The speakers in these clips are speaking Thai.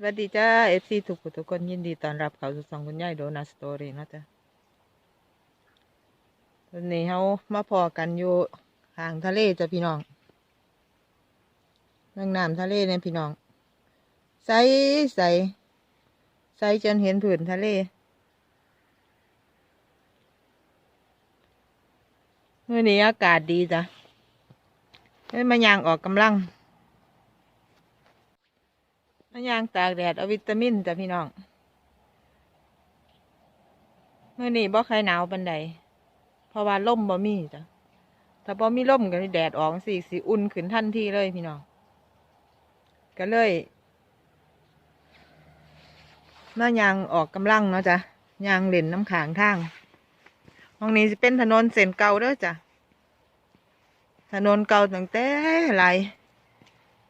สวัสดีจ้าเอฟซีทุกผู้ทุกคนยินดีต้อนรับเข้าสู่ช่องคุณยายโดนัสตอรี่เนาะจ้ะวันนี้เขามาพอกันอยู่ห่างทะเลจ้ะพี่น้องนั่งน้ำทะเลเนี่ยพี่น้องใสใสใสจนเห็นผืนทะเลเมื่อนี้อากาศดีจ้ะเฮ้ยมายางออกกำลัง มายางตากแดดเอาวิตามินจ้ะพี่น้องเมื่อนี้บ่ใครหนาวปันใดเพราะว่าล่มบ่มีจ้ะถ้าบ่มีล่มก็แดดออกสิสิอุ่นขึ้นทันทีเลยพี่น้องก็เลยมายางออกกำลังเนาะจ้ะยางเล่นน้ำขางทางห้องนี้จะเป็นถนนเส้นเก่าเด้อจ้ะถนนเก่าตั้งแต่หลาย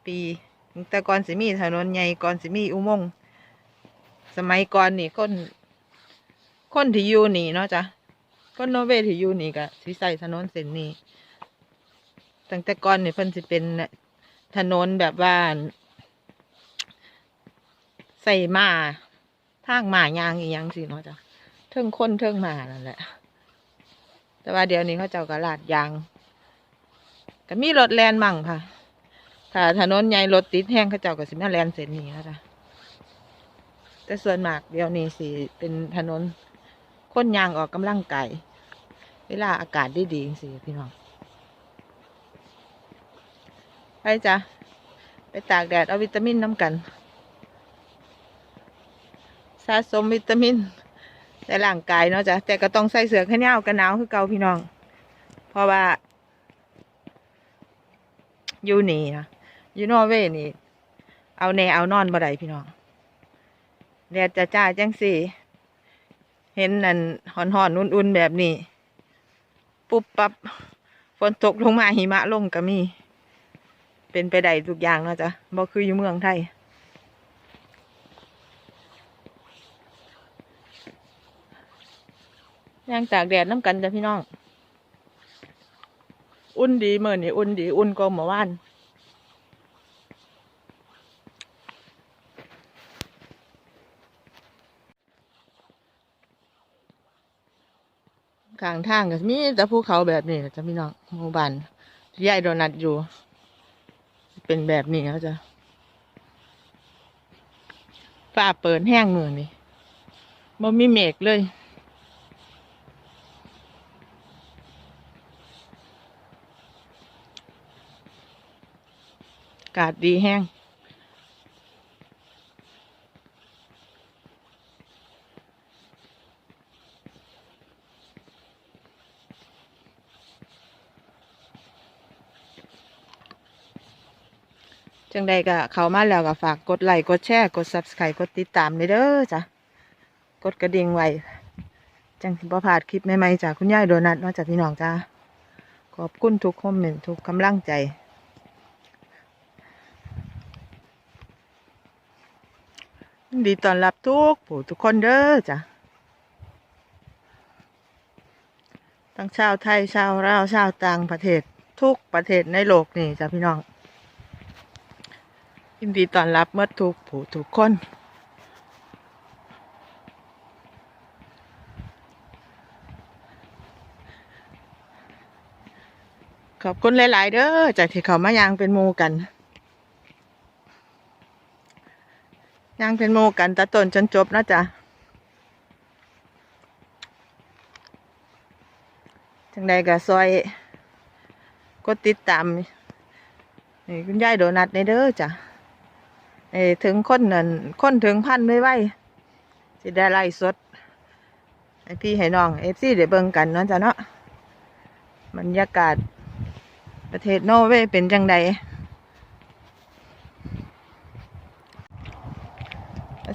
ปี แต่ก่อนสิมีถนนใหญ่ก่อนสิมีอุโมงค์สมัยก่อนนี่คนคนที่อยู่นี่เนาะจ้ะคนโนเวที่อยู่นี่ก็สิใส่ถนนเส้นนี้ตั้งแต่ก่อนนี่เพิ่นสิเป็นถนนแบบว่าใส่มาทางหมายางอีหยังสิเนาะจ้ะเทิงคนเทิงหมานั่นแหละ แต่ว่าเดี๋ยวนี้เขาเจ้ากระลาดยางก็มีรถแลนมั่งค่ะ ถ้าถนนใหญ่รถติดแห้งเขาเจ้าก็สิมาแลนเส้นนี้แล้วจ้ะแต่ส่วนมากเดี๋ยวนี้สิเป็นถนนคนยางออกกำลังกายเวลาอากาศดีดีสิพี่น้องไปจ้ะไปตากแดดเอาวิตามินน้ำกัน สะสมวิตามินในร่างกายเนาะจ้ะแต่ก็ต้องใส่เสื้อแขนยาวกันหนาวคือเก่าพี่น้อง เพราะว่าอยู่นี่นะ อยู่นอร์เวย์นี่ เอาแน่เอานอนบ่ได้พี่น้องแดดจะจ้าจังสี่ เห็นนั่นหอนหอนอุ่นๆแบบนี้ ปุ๊บปับฝนตกลงมาหิมะลงก็มี เป็นไปได้ทุกอย่างเนาะจ้ะบ่คืออยู่เมืองไทยย่างตากแดดน้ำกันจ้ะพี่น้อง อุ่นดีเมื่อนี่อุ่นดี อุ่นกว่าเมื่อวาน ข้างทางก็มีแต่ภูเขาแบบนี้จะพี่น้องหมู่บ้านที่ยายโดนัทอยู่ เป็นแบบนี้เขาจะฟ้าเปิดแห้งเมืองนี่บ่มีเมฆเลยอากาศดีแห้ง จังใดก็เข้ามาแล้วก็ฝากกดไลค์กดแชร์กด subscribe กดติดตามเลยเด้อจ้ะกดกระดิ่งไว้จังสิบ่พลาดคลิปใหม่ๆจากคุณยายโดนัทนาะจากพี่น้องจ้าขอบคุณทุกคอมเมนต์ทุกกำลังใจ ดีต้อนรับทุกผู้ทุกคนเด้อจ้ะทั้งชาวไทยชาวลาวชาวต่างประเทศทุกประเทศในโลกนี่จ้ะพี่น้อง ยินดีต้อนรับเมื่อทุกผู้ทุกคน ขอบคุณหลาย ๆ เด้อจากที่เขามายางเป็นหมูกัน ยางเป็นหมูกันตะต้นจนจบนะจ๊ะจังใดก็ซอย กดติดตามนี่คุณยายโดนัทในเด้อจ้ะ เอ้ถึงคนนั่นคนถึงพันไม่ไหวสิได้ไล่สดให้พี่ให้น้องเอฟซีเดี๋ยวเบิ่งกันเนาะจ้ะเนาะบรรยากาศประเทศนอร์เวย์เป็นจังใด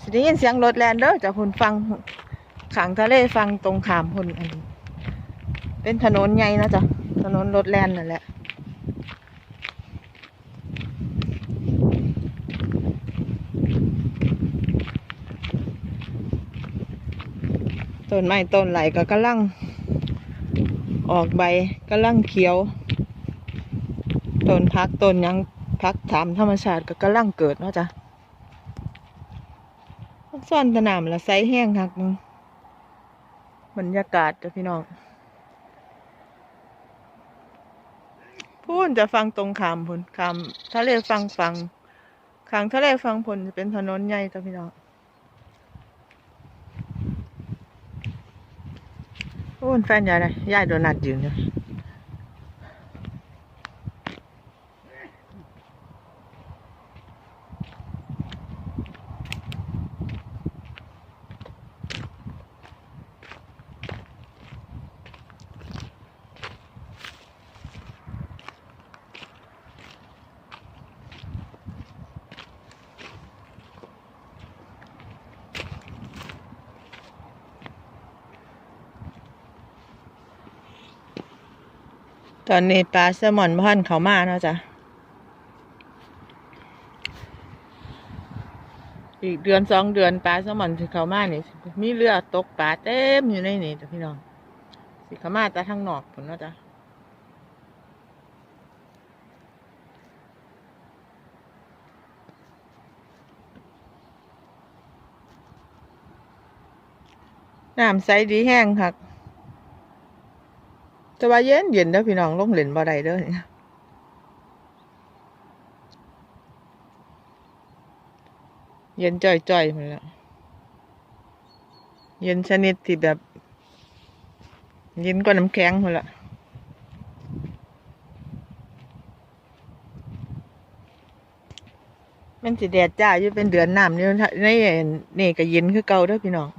สิได้ยินเสียงรถแลนเด้อจากคุณฟังขางทะเลฟังตรงขามคุณอันนี้ เป็นถนนใหญ่นะจ้ะถนนรถแลนนั่นแหละ ต้นไม้ต้นไหลก็กำลัง ออกใบกำลังเขียวต้นพักต้นยังพักถามธรรมชาติก็กำลังเกิดเนาะจ้ะซ่อนสนามละไซแห้งคักมึงบรรยากาศจ้ะพี่น้องพูนจะฟังตรงขามพุนขามทะเลฟังฟังขางทะเลฟังพุนจะเป็นถนนใหญ่จ้ะพี่น้อง อุ้นแฟนยายเลยยายโดนัทยืนอยู่ ตอนนี้ปลาแซลมอนพ่อนเขามาเนาะจ้ะ อีกเดือนสองเดือนปลาแซลมอนสิเขามานี่มีเรือตกปลาเต็มอยู่ในนี่จ้ะพี่น้อง สิเขามาแต่ทางนอกผลเนาะจ้ะน้ำใสดีแห้งคัก แต่ว่าเย็นเย็นเด้อพี่น้องลงเล่นบ่ได้เด้อเย็นจ่อยๆหมดแล้วเย็นชนิดที่แบบ เย็นกว่าน้ำแข็งหมดละมันสิแดดจ้าอยู่เป็นเดือนน้ำนี่ในนี่ก็เย็นคือเก่าเด้อพี่น้อง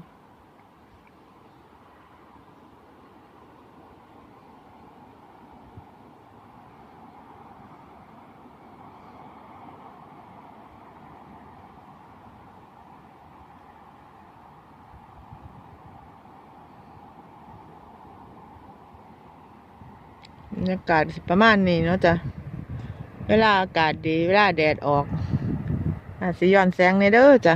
บ รรยากาศสิประมาณนี้เนาะจ้ะเวลาอากาศดีเวลาแดดออกอาจสิย้อนแสงในเด้อจ้ะ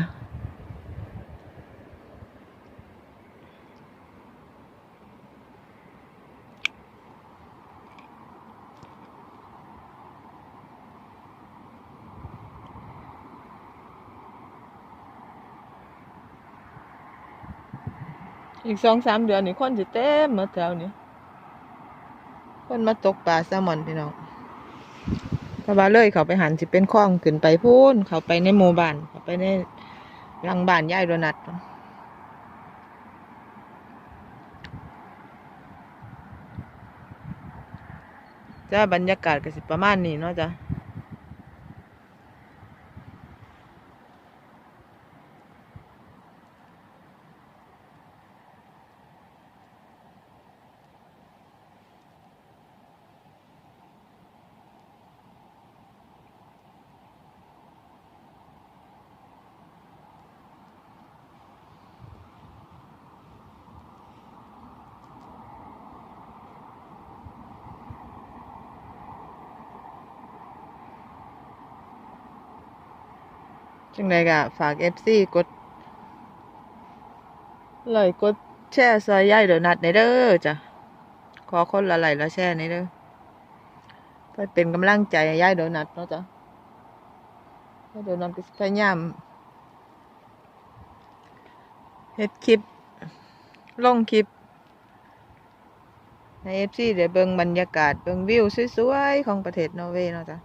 อีกสองสามเดือนนี่คนสิเต็มหมาแถวนี้ คนมาตกปลาแซลมอนพี่น้องถ้าว่าเลยเขาไปหันสิเป็นคลองขึ้นไปพูนเขาไปในหมู่บ้านเขาไปในหลังบ้านย่ายโดนัทจ้าบรรยากาศก็สิประมาณนี้เนาะจ้ะ จังไดก็ฝาก FC กดไลค์กดแชร์ซอยยายโดนัทในเด้อจ้ะขอคนละไหลละแชร์ในเด้อเพื่อเป็นกำลังใจให้ยายโดนัทเนาะจ้ะยายโดนัทก็พยายามเฮ็ดคลิปลงคลิปให้ FC ได้เบิ่งบรรยากาศเบิ่งวิวสวยๆของประเทศนอร์เวย์เนาะจ้ะ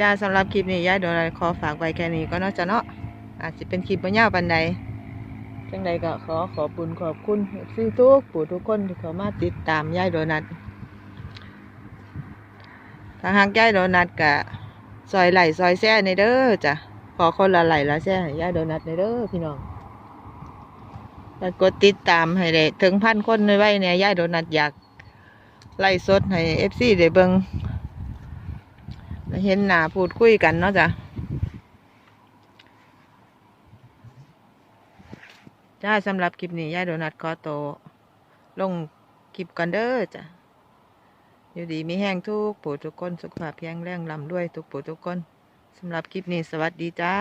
จ้าสำหรับคลิปนี้ยายโดนอะไรขอฝากไว้แค่นี้ก็นาะจ้ะเนาะอาจจะเป็นคลิปบ่ยาวปานใดจังใดก็ขอขอบคุญขอบคุณซี่ทุกผู้ทุกคนที่เข้ามาติดตามยายโดนัทถ้าหากยายโดนัทก็ซอยไหลซอยแซ่ในเด้อจ้ะขอคนละไหลละแซ่ให้ยายโดนัทในเด้อพี่น้องแล้วกดติดตามให้ได้ถึงพันคนไว้เนี่ยยายโดนัทอยากไล่สดให้เอฟซีได้เบิง เห็นหน้าพูดคุยกันเนาะจ้ะจ้าสำหรับคลิปนี้ยายโดนัทขอโต ลงคลิปกันเด้อจ้ะอยู่ดีมีแห้งทุกผู้ทุกคน สุขภาพแข็งแรงลำด้วยทุกผู้ทุกคนสำหรับคลิปนี้สวัสดีจ้า